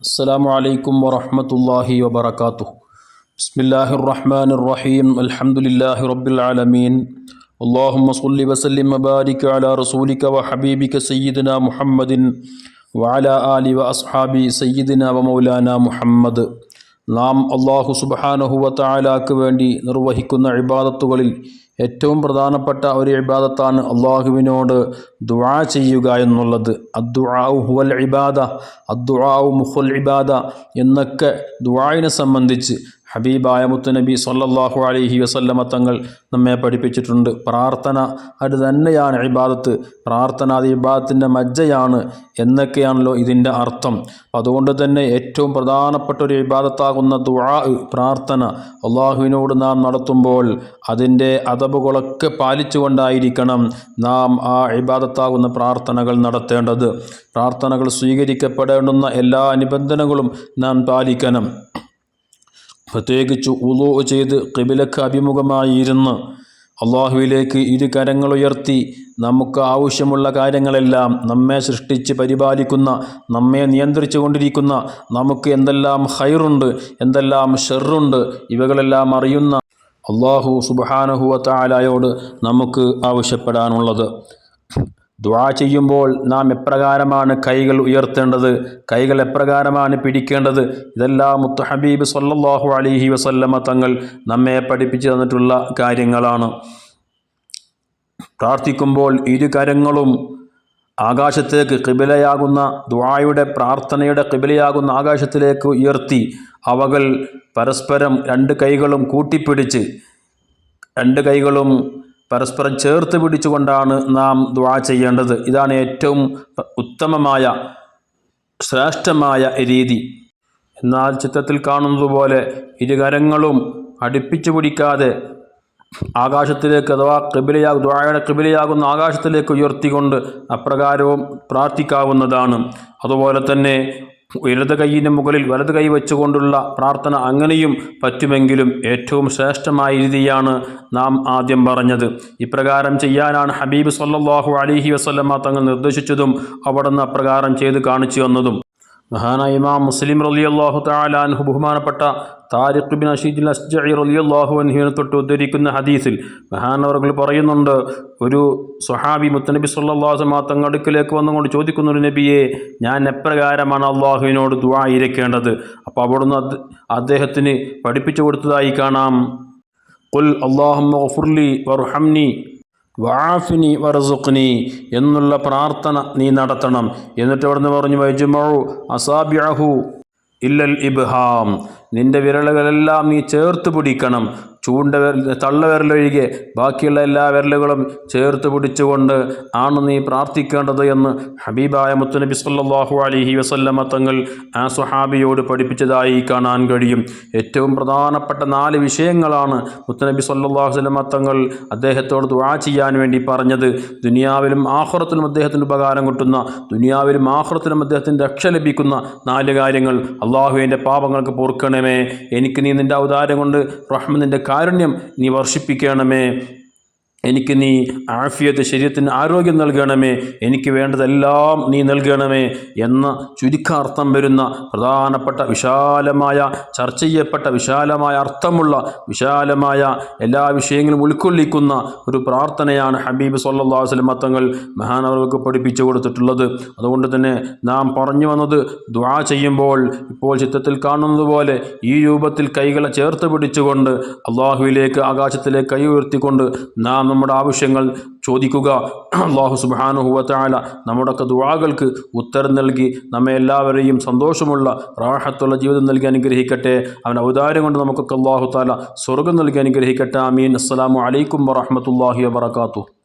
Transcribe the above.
السلام عليكم ورحمة الله وبركاته بسم الله الرحمن الرحيم الحمد لله رب العالمين اللهم صل وسلم وبارك على رسولك وحبيبك سيدنا محمد وعلى آل وأصحاب سيدنا ومولانا محمد നാം അള്ളാഹു സുബാനഹുവ താലാക്ക് വേണ്ടി നിർവഹിക്കുന്ന ഇബാദത്തുകളിൽ ഏറ്റവും പ്രധാനപ്പെട്ട ഒരു ഇബാദത്താണ് അള്ളാഹുവിനോട് ദുആ ചെയ്യുക എന്നുള്ളത്. അദ്ദുആഉ ഹുവൽ ഇബാദ അദ്ദുആഉ മുഹുൽ ഇബാദ എന്നൊക്കെ ദുആയിനെ സംബന്ധിച്ച് ഹബീബായ മുത്തുനബി സല്ലാഹു അലഹി വസല്ലമ തങ്ങൾ നമ്മെ പഠിപ്പിച്ചിട്ടുണ്ട്. പ്രാർത്ഥന അത് തന്നെയാണ് ഇബാദത്ത്. പ്രാർത്ഥന അത് ഇബാദത്തിന്റെ മജ്ജയാണ് എന്നൊക്കെയാണല്ലോ ഇതിന്റെ അർത്ഥം. അതുകൊണ്ട് തന്നെ ഏറ്റവും പ്രധാനപ്പെട്ട ഒരു ഇബാദത്താകുന്ന ദുആ പ്രാർത്ഥന അള്ളാഹുവിനോട് നാം നടത്തുമ്പോൾ അതിന്റെ അതബുകളൊക്കെ പാലിച്ചുകൊണ്ടായിരിക്കണം നാം ആ ഇബാദത്താകുന്ന പ്രാർത്ഥനകൾ നടത്തേണ്ടത്. പ്രാർത്ഥനകൾ സ്വീകരിക്കപ്പെടേണ്ടുന്ന എല്ലാ നിബന്ധനകളും നാം പാലിക്കണം. പ്രത്യേകിച്ച് ഉളു ചെയ്ത് കിബിലക്ക് അഭിമുഖമായിരുന്ന് അള്ളാഹുവിലേക്ക് ഇരു കരങ്ങളുയർത്തി നമുക്ക് ആവശ്യമുള്ള കാര്യങ്ങളെല്ലാം നമ്മെ സൃഷ്ടിച്ച് പരിപാലിക്കുന്ന നമ്മെ നിയന്ത്രിച്ചു കൊണ്ടിരിക്കുന്ന നമുക്ക് എന്തെല്ലാം ഹൈറുണ്ട് എന്തെല്ലാം ഷെറുണ്ട് ഇവകളെല്ലാം അറിയുന്ന അള്ളാഹു സുബാനഹുവ താലായോട് നമുക്ക് ആവശ്യപ്പെടാനുള്ളത്. ദുആ ചെയ്യുമ്പോൾ നാം എപ്രകാരമാണ് കൈകൾ ഉയർത്തേണ്ടത് കൈകൾ എപ്രകാരമാണ് പിടിക്കേണ്ടത്? ഇതെല്ലാം മുത്തഹബീബ് സല്ലാഹു അലിഹി വസല്ലമ തങ്ങൾ നമ്മെ പഠിപ്പിച്ചു തന്നിട്ടുള്ള കാര്യങ്ങളാണ്. പ്രാർത്ഥിക്കുമ്പോൾ ഇരു കരങ്ങളും ആകാശത്തേക്ക് കിബിലയാകുന്ന ദുആയുടെ പ്രാർത്ഥനയുടെ കിബിലയാകുന്ന ആകാശത്തിലേക്ക് ഉയർത്തി അവകൾ പരസ്പരം രണ്ട് കൈകളും കൂട്ടിപ്പിടിച്ച് രണ്ട് കൈകളും പരസ്പരം ചേർത്ത് പിടിച്ചുകൊണ്ടാണ് നാം ദ്വാ ചെയ്യേണ്ടത്. ഇതാണ് ഏറ്റവും ഉത്തമമായ ശ്രേഷ്ഠമായ രീതി. എന്നാൽ ചിത്രത്തിൽ കാണുന്നത് പോലെ ഇരുകരങ്ങളും അടുപ്പിച്ചു പിടിക്കാതെ ആകാശത്തിലേക്ക് അഥവാ കൃപിലയാ ദ്വാഴയുടെ കൃപിലയാകുന്ന ആകാശത്തിലേക്ക് ഉയർത്തിക്കൊണ്ട് അപ്രകാരവും പ്രാർത്ഥിക്കാവുന്നതാണ്. അതുപോലെ തന്നെ ഇടത് കൈയിന്റെ മുകളിൽ വലത് കൈ വെച്ചുകൊണ്ടുള്ള പ്രാർത്ഥന അങ്ങനെയും പറ്റുമെങ്കിലും ഏറ്റവും ശ്രേഷ്ഠമായ രീതിയാണ് നാം ആദ്യം പറഞ്ഞത്. ഇപ്രകാരം ചെയ്യാനാണ് ഹബീബ് സല്ലാഹു അലിഹി വസ്ലമ തങ്ങൾ നിർദ്ദേശിച്ചതും അവിടുന്ന് അപ്രകാരം ചെയ്ത് കാണിച്ചു വന്നതും മഹാനായ ഇമാം മുസ്ലിം റലിയല്ലാഹു താലാൻഹു ബഹുമാനപ്പെട്ട താരിഖ് ബിൻ അഷീദ് റലി റലിയല്ലാഹു അൻഹുവിനെ തൊട്ട് ഉദ്ധരിക്കുന്ന ഹദീസിൽ മഹാനവർകൾ പറയുന്നുണ്ട് ഒരു സുഹാബി മുത്തനബി സല്ലാഹുമാ തങ്ങടുക്കിലേക്ക് വന്നുകൊണ്ട് ചോദിക്കുന്ന ഒരു നബിയെ ഞാൻ എപ്രകാരമാണ് അള്ളാഹുവിനോട് ദുആ ഇരക്കേണ്ടത്? അപ്പോൾ അവിടുന്ന് അദ്ദേഹത്തിന് പഠിപ്പിച്ചു കൊടുത്തതായി കാണാം. കുൽ അള്ളാഹു ഫുർലി വർഹംനി വാഫിനി വറസുഖ്നി എന്നുള്ള പ്രാർത്ഥന നീ നടത്തണം. എന്നിട്ട് അവിടുന്ന് പറഞ്ഞു വൈജുമൗ അസാബിഅഹു ഇല്ലൽ ഇബ്ഹാം. നിന്റെ വിരലുകളെല്ലാം നീ ചേർത്ത് പിടിക്കണം. ചൂണ്ട വിരൽ തള്ള തള്ളവിരലൊഴികെ ബാക്കിയുള്ള എല്ലാ വിരലുകളും ചേർത്ത് പിടിച്ചുകൊണ്ട് ആണ് നീ പ്രാർത്ഥിക്കേണ്ടത് എന്ന് ഹബീബായ മുത്തുനബി സല്ലാഹു അലഹി വസല്ലമ തങ്ങൾ ആ സുഹാബിയോട് പഠിപ്പിച്ചതായി കാണാൻ കഴിയും. ഏറ്റവും പ്രധാനപ്പെട്ട നാല് വിഷയങ്ങളാണ് മുത്തുനബി സല്ലാഹു വല്ലമ തങ്ങൾ അദ്ദേഹത്തോട് ദുആ ചെയ്യാൻ വേണ്ടി പറഞ്ഞത്. ദുനിയാവിലും ആഹ്റത്തിലും അദ്ദേഹത്തിന് ഉപകാരം കിട്ടുന്ന ദുനിയാവിലും ആഹ്റത്തിലും അദ്ദേഹത്തിന് രക്ഷ ലഭിക്കുന്ന നാല് കാര്യങ്ങൾ അള്ളാഹുവിന്റെ പാപങ്ങൾക്ക് പൊറുക്കണമേ എനിക്ക് നീ നിന്റെ അവതാരം കൊണ്ട് റഹ്മനിന്റെ കാരുണ്യം നീ വർഷിപ്പിക്കണമേ. എനിക്ക് നീ ആഫിയത്ത് ശരീരത്തിന് ആരോഗ്യം നൽകണമേ. എനിക്ക് വേണ്ടതെല്ലാം നീ നൽകണമേ എന്ന ചുരുക്കാർത്ഥം വരുന്ന പ്രധാനപ്പെട്ട വിശാലമായ ചർച്ച ചെയ്യപ്പെട്ട വിശാലമായ അർത്ഥമുള്ള വിശാലമായ എല്ലാ വിഷയങ്ങളും ഉൾക്കൊള്ളിക്കുന്ന ഒരു പ്രാർത്ഥനയാണ് ഹബീബ് സല്ലാ വസ്ലം തങ്ങൾ മഹാനവർക്ക് പഠിപ്പിച്ചു കൊടുത്തിട്ടുള്ളത്. അതുകൊണ്ട് തന്നെ നാം പറഞ്ഞു വന്നത് ദ്വാ ചെയ്യുമ്പോൾ ഇപ്പോൾ ചിത്രത്തിൽ കാണുന്നത് പോലെ ഈ രൂപത്തിൽ കൈകളെ ചേർത്ത് പിടിച്ചുകൊണ്ട് അള്ളാഹുവിലേക്ക് ആകാശത്തിലേക്ക് കൈ ഉയർത്തിക്കൊണ്ട് നാം നമ്മുടെ ആവശ്യങ്ങൾ ചോദിക്കുക. അള്ളാഹു സുബാനുഹുവത്തായ നമ്മുടെയൊക്കെ ദുവാകൾക്ക് ഉത്തരം നൽകി. നമ്മെ എല്ലാവരെയും സന്തോഷമുള്ള റാഹത്തുള്ള ജീവിതം നൽകി അനുഗ്രഹിക്കട്ടെ. അവൻ ഔദാര്യം കൊണ്ട് നമുക്കൊക്കെ അള്ളാഹു താല സ്വർഗം നൽകി അനുഗ്രഹിക്കട്ടെ. അമീൻ അസ്സാം വലൈക്കും വറഹമത്തല്ലാഹി വാത്തു